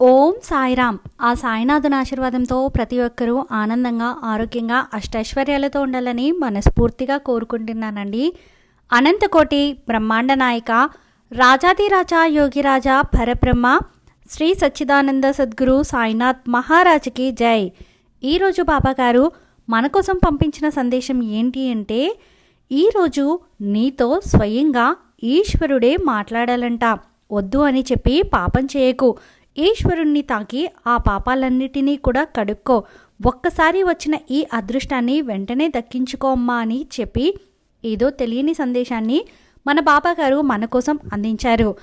ఓం సాయిరామ్. ఆ సాయినాథుని ఆశీర్వాదంతో ప్రతి ఒక్కరూ ఆనందంగా ఆరోగ్యంగా అష్టైశ్వర్యాలతో ఉండాలని మనస్ఫూర్తిగా కోరుకుంటున్నానండి. అనంతకోటి బ్రహ్మాండ నాయక రాజాదిరాజా యోగిరాజా పరబ్రహ్మ శ్రీ సచ్చిదానంద సద్గురు సాయినాథ్ మహారాజుకి జై. ఈరోజు బాబాగారు మన కోసం పంపించిన సందేశం ఏంటి అంటే ఈరోజు నీతో స్వయంగా ఈశ్వరుడే మాట్లాడాలంట. వద్దు అని చెప్పి పాపం చేయకు. ఈశ్వరుణ్ణి తాకి ఆ పాపాలన్నిటినీ కూడా కడుక్కో. ఒక్కసారి వచ్చిన ఈ అదృష్టాన్ని వెంటనే దక్కించుకోమ్మా అని చెప్పి ఏదో తెలియని సందేశాన్ని మన బాబా గారు మన కోసం అందించారు.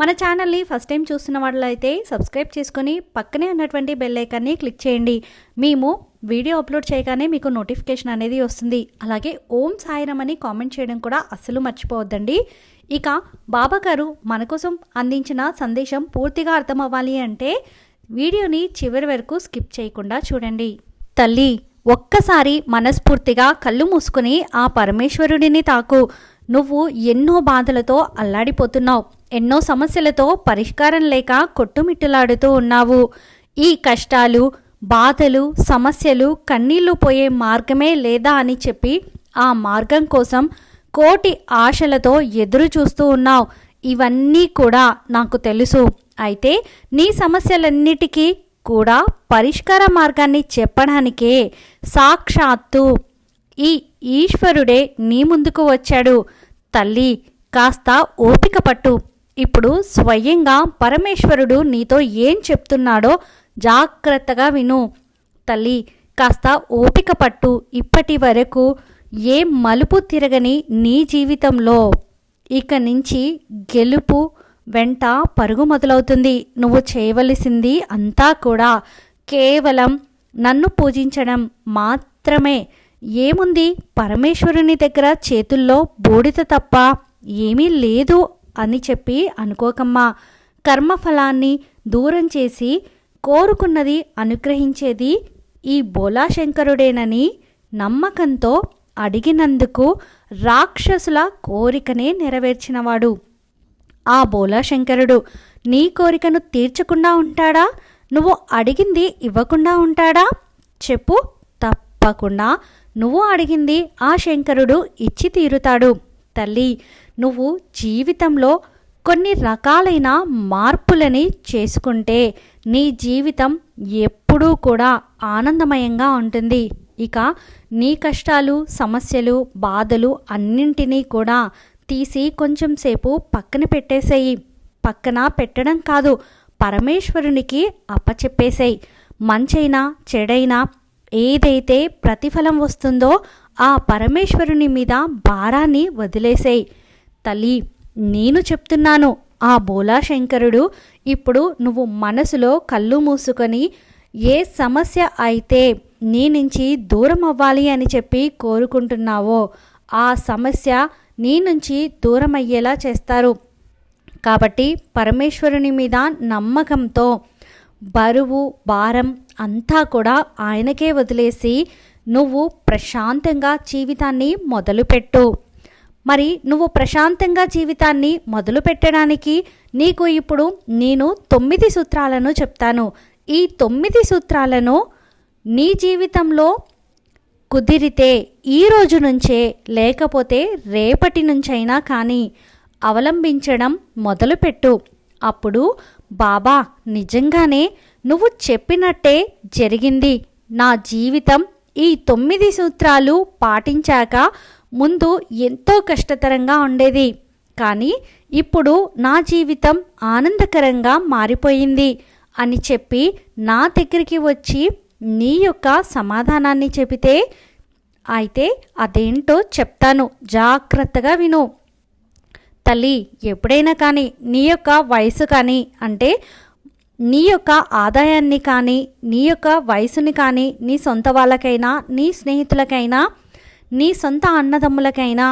మన ఛానల్ని ఫస్ట్ టైం చూస్తున్న వాళ్ళైతే సబ్స్క్రైబ్ చేసుకొని పక్కనే ఉన్నటువంటి బెల్ ఐకాన్ని క్లిక్ చేయండి. మేము వీడియో అప్లోడ్ చేయగానే మీకు నోటిఫికేషన్ అనేది వస్తుంది. అలాగే ఓం సాయిరం అని కామెంట్ చేయడం కూడా అస్సలు మర్చిపోవద్దండి. ఇక బాబా గారు మన కోసం అందించిన సందేశం పూర్తిగా అర్థం అవ్వాలి అంటే వీడియోని చివరి వరకు స్కిప్ చేయకుండా చూడండి. తల్లి ఒక్కసారి మనస్ఫూర్తిగా కళ్ళు మూసుకుని ఆ పరమేశ్వరుడిని తాకు. నువ్వు ఎన్నో బాధలతో అల్లాడిపోతున్నావు. ఎన్నో సమస్యలతో పరిష్కారం లేక కొట్టుమిట్టులాడుతూ ఉన్నావు. ఈ కష్టాలు బాధలు సమస్యలు కన్నీళ్ళు పోయే మార్గమే లేదా అని చెప్పి ఆ మార్గం కోసం కోటి ఆశలతో ఎదురు చూస్తూ ఉన్నావు. ఇవన్నీ కూడా నాకు తెలుసు. అయితే నీ సమస్యలన్నిటికీ కూడా పరిష్కార మార్గాన్ని చెప్పడానికే సాక్షాత్తు ఈ ఈశ్వరుడే నీ ముందుకు వచ్చాడు. తల్లి కాస్త ఓపిక పట్టు. ఇప్పుడు స్వయంగా పరమేశ్వరుడు నీతో ఏం చెప్తున్నాడో జాగ్రత్తగా విను. తల్లి కాస్త ఓపిక పట్టు. ఇప్పటి వరకు ఏ మలుపు తిరగని నీ జీవితంలో. ఇక నుంచి గెలుపు వెంట పరుగు మొదలవుతుంది. నువ్వు చేయవలసింది అంతా కూడా కేవలం నన్ను పూజించడం మాత్రమే. ఏముంది? పరమేశ్వరుని దగ్గర చేతుల్లో బూడిద తప్ప ఏమీ లేదు అని చెప్పి అనుకోకమ్మా. కర్మఫలాన్ని దూరం చేసి కోరుకున్నది అనుగ్రహించేది ఈ బోలాశంకరుడేనని నమ్మకంతో అడిగినందుకు రాక్షసుల కోరికనే నెరవేర్చినవాడు. ఆ బోలాశంకరుడు నీ కోరికను తీర్చకుండా ఉంటాడా? నువ్వు అడిగింది ఇవ్వకుండా ఉంటాడా? చెప్పు. తప్పకుండా నువ్వు అడిగింది ఆ శంకరుడు ఇచ్చి తీరుతాడు. తల్లి నువ్వు జీవితంలో కొన్ని రకాలైన మార్పులని చేసుకుంటే నీ జీవితం ఎప్పుడూ కూడా ఆనందమయంగా ఉంటుంది. ఇక నీ కష్టాలు సమస్యలు బాధలు అన్నింటినీ కూడా తీసి కొంచెం సేపు పక్కన పెట్టేసేయి. పక్కన పెట్టడం కాదు పరమేశ్వరునికి అప్పచెప్పేసేయి. మంచైనా చెడైనా ఏదైతే ప్రతిఫలం వస్తుందో ఆ పరమేశ్వరుని మీద భారాన్ని వదిలేసేయి. తల్లి నేను చెప్తున్నాను ఆ బోలాశంకరుడు ఇప్పుడు నువ్వు మనసులో కళ్ళు మూసుకొని ఏ సమస్య అయితే నీ నుంచి దూరం అవ్వాలి అని చెప్పి కోరుకుంటున్నావో ఆ సమస్య నీ నుంచి దూరం అయ్యేలా చేస్తారు. కాబట్టి పరమేశ్వరుని మీద నమ్మకంతో బరువు భారం అంతా కూడా ఆయనకే వదిలేసి నువ్వు ప్రశాంతంగా జీవితాన్ని మొదలుపెట్టు. మరి నువ్వు ప్రశాంతంగా జీవితాన్ని మొదలు పెట్టడానికి నీకు ఇప్పుడు నేను తొమ్మిది సూత్రాలను చెప్తాను. ఈ తొమ్మిది సూత్రాలను నీ జీవితంలో కుదిరితే ఈ రోజు నుంచే లేకపోతే రేపటి నుంచైనా కానీ అవలంబించడం మొదలుపెట్టు. అప్పుడు బాబా నిజంగానే నువ్వు చెప్పినట్టే జరిగింది. నా జీవితం ఈ తొమ్మిది సూత్రాలు పాటించాక ముందు ఎంతో కష్టతరంగా ఉండేది. కానీ ఇప్పుడు నా జీవితం ఆనందకరంగా మారిపోయింది అని చెప్పి నా దగ్గరికి వచ్చి నీ యొక్క సమాధానాన్ని చెబితే అయితే అదేంటో చెప్తాను. జాగ్రత్తగా విను. తల్లి ఎప్పుడైనా కానీ నీ యొక్క వయసు కానీ అంటే నీ యొక్క ఆదాయాన్ని కానీ నీ యొక్క వయసుని కానీ నీ సొంత వాళ్ళకైనా నీ స్నేహితులకైనా నీ సొంత అన్నదమ్ములకైనా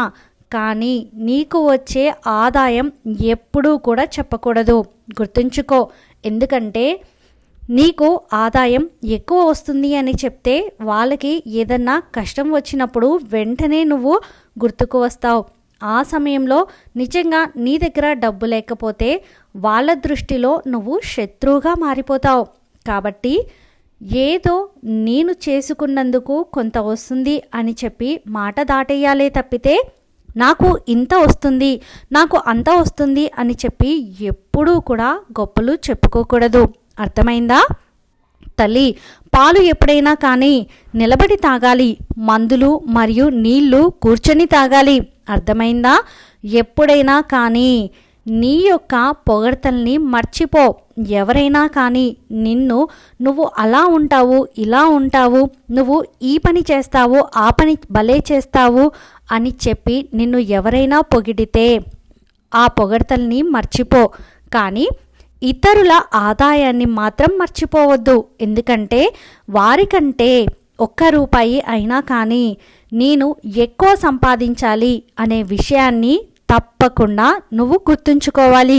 కానీ నీకు వచ్చే ఆదాయం ఎప్పుడూ కూడా చెప్పకూడదు. గుర్తుంచుకో ఎందుకంటే నీకు ఆదాయం ఎక్కువ వస్తుంది అని చెప్తే వాళ్ళకి ఏదన్నా కష్టం వచ్చినప్పుడు వెంటనే నువ్వు గుర్తుకు వస్తావు. ఆ సమయంలో నిజంగా నీ దగ్గర డబ్బు లేకపోతే వాళ్ళ దృష్టిలో నువ్వు శత్రువుగా మారిపోతావు. కాబట్టి ఏదో నేను చేసుకున్నందుకు కొంత వస్తుంది అని చెప్పి మాట దాటేయాలే తప్పితే నాకు ఇంత వస్తుంది నాకు అంత వస్తుంది అని చెప్పి ఎప్పుడూ కూడా గొప్పలు చెప్పుకోకూడదు. అర్థమైందా? తల్లి పాలు ఎప్పుడైనా కానీ నిలబడి తాగాలి మందులు మరియు నీళ్ళు కూర్చొని తాగాలి. అర్థమైందా? ఎప్పుడైనా కానీ నీ యొక్క పొగడ్తల్ని మర్చిపో. ఎవరైనా కానీ నిన్ను నువ్వు అలా ఉంటావు ఇలా ఉంటావు నువ్వు ఈ పని చేస్తావు ఆ పని భలే చేస్తావు అని చెప్పి నిన్ను ఎవరైనా పొగిడితే ఆ పొగడ్తల్ని మర్చిపో. కానీ ఇతరుల ఆదాయాన్ని మాత్రం మర్చిపోవద్దు. ఎందుకంటే వారికంటే ఒక్క రూపాయి అయినా కానీ నేను ఎక్కువ సంపాదించాలి అనే విషయాన్ని తప్పకుండా నువ్వు గుర్తుంచుకోవాలి.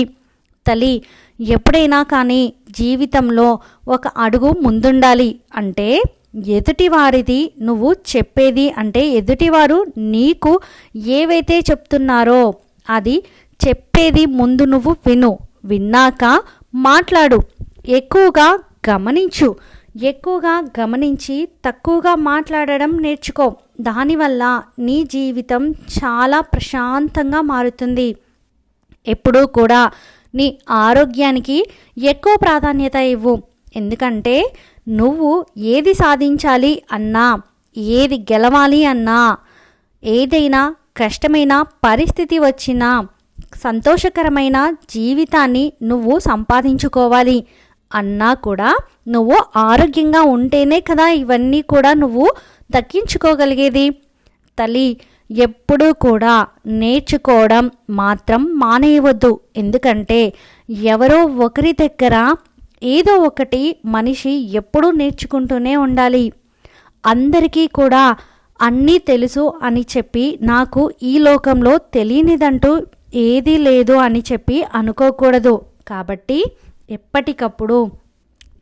తల్లి ఎప్పుడైనా కానీ జీవితంలో ఒక అడుగు ముందుండాలి అంటే ఎదుటివారిది నువ్వు చెప్పేది అంటే ఎదుటివారు నీకు ఏవైతే చెప్తున్నారో అది చెప్పేది ముందు నువ్వు విను. విన్నాక మాట్లాడు. ఎక్కువగా గమనించు. ఎక్కువగా గమనించి తక్కువగా మాట్లాడడం నేర్చుకో. దానివల్ల నీ జీవితం చాలా ప్రశాంతంగా మారుతుంది. ఎప్పుడూ కూడా నీ ఆరోగ్యానికి ఎక్కువ ప్రాధాన్యత ఇవ్వు. ఎందుకంటే నువ్వు ఏది సాధించాలి అన్నా ఏది గెలవాలి అన్నా ఏదైనా కష్టమైన పరిస్థితి వచ్చినా సంతోషకరమైన జీవితాన్ని నువ్వు సంపాదించుకోవాలి. అన్నా కూడా నువ్వు ఆరోగ్యంగా ఉంటేనే కదా ఇవన్నీ కూడా నువ్వు దక్కించుకోగలిగేది. తల్లి ఎప్పుడూ కూడా నేర్చుకోవడం మాత్రం మానేయవద్దు. ఎందుకంటే ఎవరో ఒకరి దగ్గర ఏదో ఒకటి మనిషి ఎప్పుడూ నేర్చుకుంటూనే ఉండాలి. అందరికీ కూడా అన్నీ తెలుసు అని చెప్పి నాకు ఈ లోకంలో తెలియనిదంటూ ఏదీ లేదు అని చెప్పి అనుకోకూడదు. కాబట్టి ఎప్పటికప్పుడు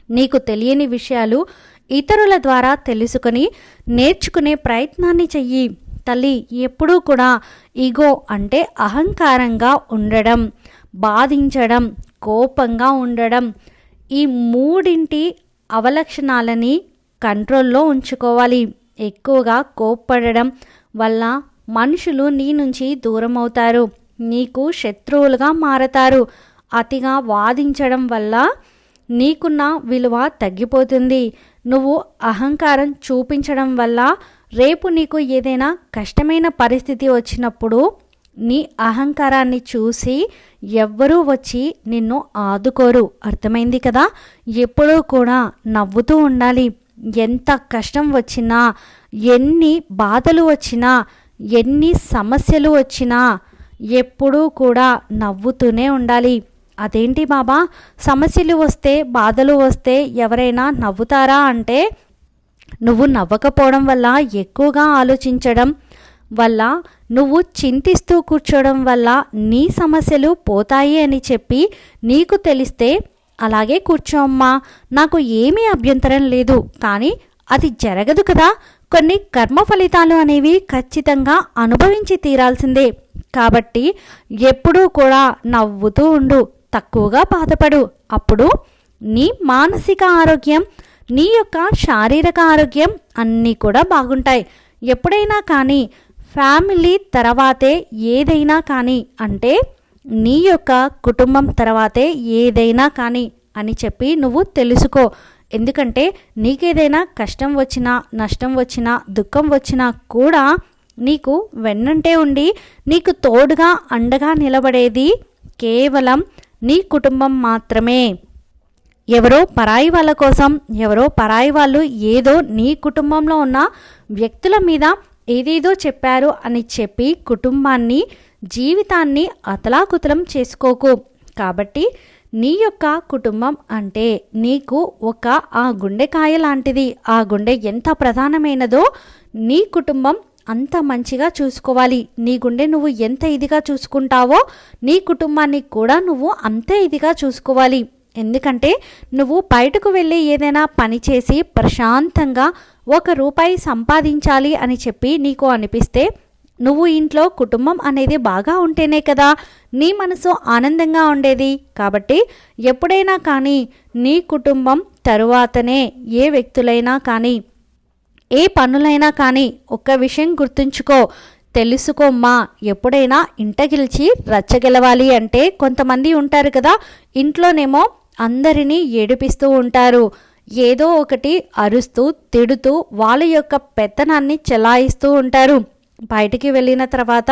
నీకు తెలియని విషయాలు ఇతరుల ద్వారా తెలుసుకొని నేర్చుకునే ప్రయత్నాన్ని చెయ్యి. తల్లి ఎప్పుడూ కూడా ఈగో అంటే అహంకారంగా ఉండడం బాధించడం కోపంగా ఉండడం ఈ మూడింటి అవలక్షణాలని కంట్రోల్లో ఉంచుకోవాలి. ఎక్కువగా కోప్పడడం వల్ల మనుషులు నీ నుంచి దూరం అవుతారు నీకు శత్రువులుగా మారతారు. అతిగా వాదించడం వల్ల నీకున్న విలువ తగ్గిపోతుంది. నువ్వు అహంకారం చూపించడం వల్ల రేపు నీకు ఏదైనా కష్టమైన పరిస్థితి వచ్చినప్పుడు నీ అహంకారాన్ని చూసి ఎవ్వరూ వచ్చి నిన్ను ఆదుకోరు. అర్థమైంది కదా? ఎప్పుడూ కూడా నవ్వుతూ ఉండాలి. ఎంత కష్టం వచ్చినా ఎన్ని బాధలు వచ్చినా ఎన్ని సమస్యలు వచ్చినా ఎప్పుడూ కూడా నవ్వుతూనే ఉండాలి. అదేంటి బాబా? సమస్యలు వస్తే బాధలు వస్తే ఎవరైనా నవ్వుతారా అంటే నువ్వు నవ్వకపోవడం వల్ల ఎక్కువగా ఆలోచించడం వల్ల నువ్వు చింతిస్తూ కూర్చోవడం వల్ల నీ సమస్యలు పోతాయి అని చెప్పి నీకు తెలిస్తే అలాగే కూర్చోమ్మా నాకు ఏమీ అభ్యంతరం లేదు కానీ అది జరగదు కదా. కొన్ని కర్మ ఫలితాలు అనేవి ఖచ్చితంగా అనుభవించి తీరాల్సిందే. కాబట్టి ఎప్పుడూ కూడా నవ్వుతూ ఉండు. తక్కువగా బాధపడు. అప్పుడు నీ మానసిక ఆరోగ్యం నీ యొక్క శారీరక ఆరోగ్యం అన్నీ కూడా బాగుంటాయి. ఎప్పుడైనా కానీ ఫ్యామిలీ తర్వాతే ఏదైనా కానీ అంటే నీ యొక్క కుటుంబం తర్వాతే ఏదైనా కానీ అని చెప్పి నువ్వు తెలుసుకో. ఎందుకంటే నీకేదైనా కష్టం వచ్చినా నష్టం వచ్చినా దుఃఖం వచ్చినా కూడా నీకు వెన్నంటే ఉండి నీకు తోడుగా అండగా నిలబడేది కేవలం నీ కుటుంబం మాత్రమే. ఎవరో పరాయి వాళ్ళ కోసం ఎవరో పరాయి వాళ్ళు ఏదో నీ కుటుంబంలో ఉన్న వ్యక్తుల మీద ఏదేదో చెప్పారు అని చెప్పి కుటుంబాన్ని జీవితాన్ని అతలాకుతలం చేసుకోకు. కాబట్టి నీ యొక్క కుటుంబం అంటే నీకు ఒక ఆ గుండెకాయ లాంటిది. ఆ గుండె ఎంత ప్రధానమైనదో నీ కుటుంబం అంత మంచిగా చూసుకోవాలి. నీ గుండె నువ్వు ఎంత ఇదిగా చూసుకుంటావో నీ కుటుంబాన్ని కూడా నువ్వు అంతే ఇదిగా చూసుకోవాలి. ఎందుకంటే నువ్వు బయటకు వెళ్ళి ఏదైనా పని చేసి ప్రశాంతంగా ఒక రూపాయి సంపాదించాలి అని చెప్పి నీకు అనిపిస్తే నువ్వు ఇంట్లో కుటుంబం అనేది బాగా ఉంటేనే కదా నీ మనసు ఆనందంగా ఉండేది. కాబట్టి ఎప్పుడైనా కానీ నీ కుటుంబం తరువాతనే ఏ వ్యక్తులైనా కానీ ఏ పనులైనా కానీ ఒక్క విషయం గుర్తుంచుకో. తెలుసుకోమ్మా ఎప్పుడైనా ఇంట గెలిచి రచ్చగెలవాలి అంటే కొంతమంది ఉంటారు కదా ఇంట్లోనేమో అందరినీ ఏడిపిస్తూ ఉంటారు. ఏదో ఒకటి అరుస్తూ తిడుతూ వాళ్ళ యొక్క పెత్తనాన్ని చెలాయిస్తూ ఉంటారు. బయటికి వెళ్ళిన తర్వాత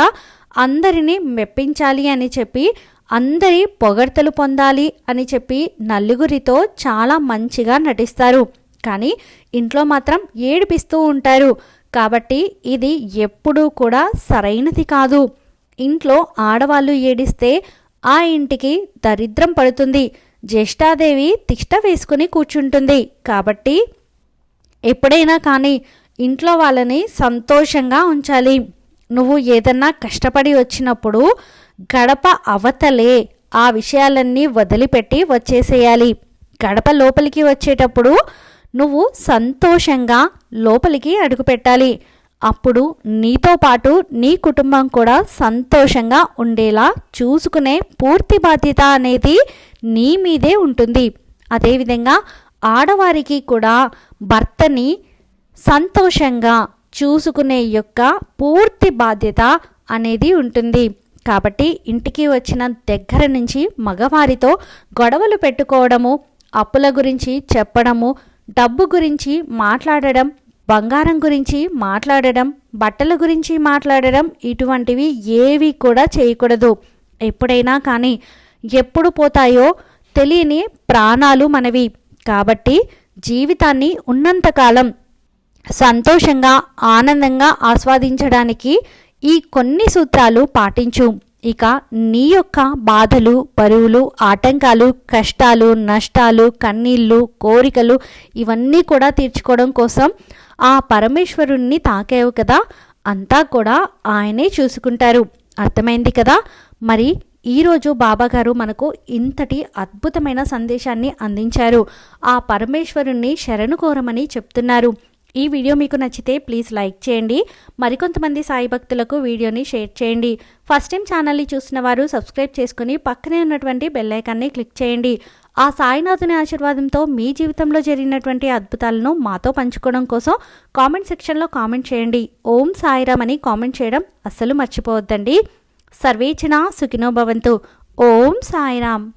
అందరినీ మెప్పించాలి అని చెప్పి అందరి పొగడ్తలు పొందాలి అని చెప్పి నలుగురితో చాలా మంచిగా నటిస్తారు. కానీ ఇంట్లో మాత్రం ఏడిపిస్తూ ఉంటారు. కాబట్టి ఇది ఎప్పుడూ కూడా సరైనది కాదు. ఇంట్లో ఆడవాళ్ళు ఏడిస్తే ఆ ఇంటికి దరిద్రం పడుతుంది. జ్యేష్ఠాదేవి తిష్ట వేసుకుని కూర్చుంటుంది. కాబట్టి ఎప్పుడైనా కానీ ఇంట్లో వాళ్ళని సంతోషంగా ఉంచాలి. నువ్వు ఏదన్నా కష్టపడి వచ్చినప్పుడు గడప అవతలే ఆ విషయాలన్నీ వదిలిపెట్టి వచ్చేసేయాలి. గడప లోపలికి వచ్చేటప్పుడు నువ్వు సంతోషంగా లోపలికి అడుగుపెట్టాలి. అప్పుడు నీతో పాటు నీ కుటుంబం కూడా సంతోషంగా ఉండేలా చూసుకునే పూర్తి బాధ్యత అనేది నీ మీదే ఉంటుంది. అదేవిధంగా ఆడవారికి కూడా భర్తని సంతోషంగా చూసుకునే యొక్క పూర్తి బాధ్యత అనేది ఉంటుంది. కాబట్టి ఇంటికి వచ్చిన దగ్గర నుంచి మగవారితో గొడవలు పెట్టుకోవడము అప్పుల గురించి చెప్పడము డబ్బు గురించి మాట్లాడడం బంగారం గురించి మాట్లాడడం బట్టల గురించి మాట్లాడడం ఇటువంటివి ఏవి కూడా చేయకూడదు. ఎప్పుడైనా కానీ ఎప్పుడు పోతాయో తెలియని ప్రాణాలు మనవి. కాబట్టి జీవితాన్ని ఉన్నంతకాలం సంతోషంగా ఆనందంగా ఆస్వాదించడానికి ఈ కొన్ని సూత్రాలు పాటించు. ఇక నీ యొక్క బాధలు బరువులు ఆటంకాలు కష్టాలు నష్టాలు కన్నీళ్ళు కోరికలు ఇవన్నీ కూడా తీర్చుకోవడం కోసం ఆ పరమేశ్వరుణ్ణి తాకావు కదా. అంతా కూడా ఆయనే చూసుకుంటారు. అర్థమైంది కదా? మరి ఈరోజు బాబాగారు మనకు ఇంతటి అద్భుతమైన సందేశాన్ని అందించారు. ఆ పరమేశ్వరుణ్ణి శరణు కోరమని చెప్తున్నారు. ఈ వీడియో మీకు నచ్చితే ప్లీజ్ లైక్ చేయండి. మరికొంతమంది సాయి భక్తులకు వీడియోని షేర్ చేయండి. ఫస్ట్ టైం ఛానల్ని చూసిన వారు సబ్స్క్రైబ్ చేసుకుని పక్కనే ఉన్నటువంటి బెల్లైకాన్ని క్లిక్ చేయండి. ఆ సాయినాథుని ఆశీర్వాదంతో మీ జీవితంలో జరిగినటువంటి అద్భుతాలను మాతో పంచుకోవడం కోసం కామెంట్ సెక్షన్లో కామెంట్ చేయండి. ఓం సాయిరామ్ అని కామెంట్ చేయడం అస్సలు మర్చిపోవద్దండి. సర్వేచన సుఖినో భవంతు. ఓం సాయిరామ్.